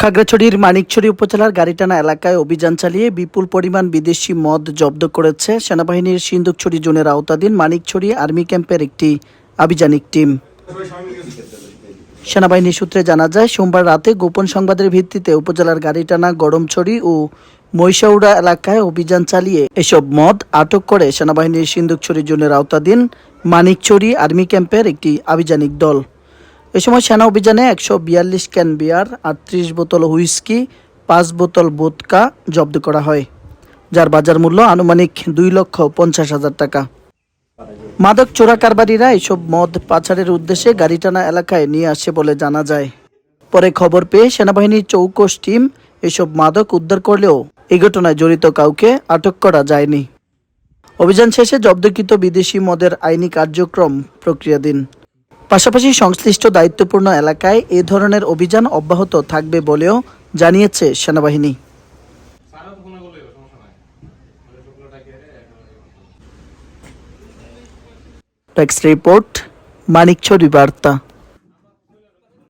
খাগড়াছড়ির মানিকছড়ি উপজেলার গাড়িটানা এলাকায় অভিযান চালিয়ে বিপুল পরিমাণ বিদেশি মদ জব্দ করেছে সেনাবাহিনীর সিন্দুকছড়ি জোনের আওতাধীন মানিকছড়ি আর্মি ক্যাম্পের একটি আভিযানিক টিম। সেনাবাহিনী সূত্রে জানা যায়, সোমবার রাতে গোপন সংবাদের ভিত্তিতে উপজেলার গাড়িটানা গরমছড়ি ও মহিষাউড়া এলাকায় অভিযান চালিয়ে এসব মদ আটক করে সেনাবাহিনীর সিন্দুকছড়ি জোনের আওতাধীন মানিকছড়ি আর্মি ক্যাম্পের একটি আভিযানিক দল। এ সময় সেনা অভিযানে একশো বিয়াল্লিশ ক্যান বিয়ার, আটত্রিশ বোতল হুইস্কি, পাঁচ বোতল বোতকা জব্দ করা হয়, যার বাজার মূল্য আনুমানিক দুই লক্ষ পঞ্চাশ হাজার টাকা। মাদক চোরা কারবারিরা এসব মদ পাচারের উদ্দেশ্যে গাড়িটানা এলাকায় নিয়ে আসে বলে জানা যায়। পরে খবর পেয়ে সেনাবাহিনীর চৌকস টিম এসব মাদক উদ্ধার করলেও এই ঘটনায় জড়িত কাউকে আটক করা যায়নি। অভিযান শেষে জব্দকৃত বিদেশি মদের আইনি কার্যক্রম প্রক্রিয়াধীন। পাশাপাশি সংশ্লিষ্ট দায়িত্বপূর্ণ এলাকায় এ ধরনের অভিযান অব্যাহত থাকবে বলেও জানিয়েছে সেনাবাহিনী। টেক্সট রিপোর্ট, মানিকছড়ি বার্তা।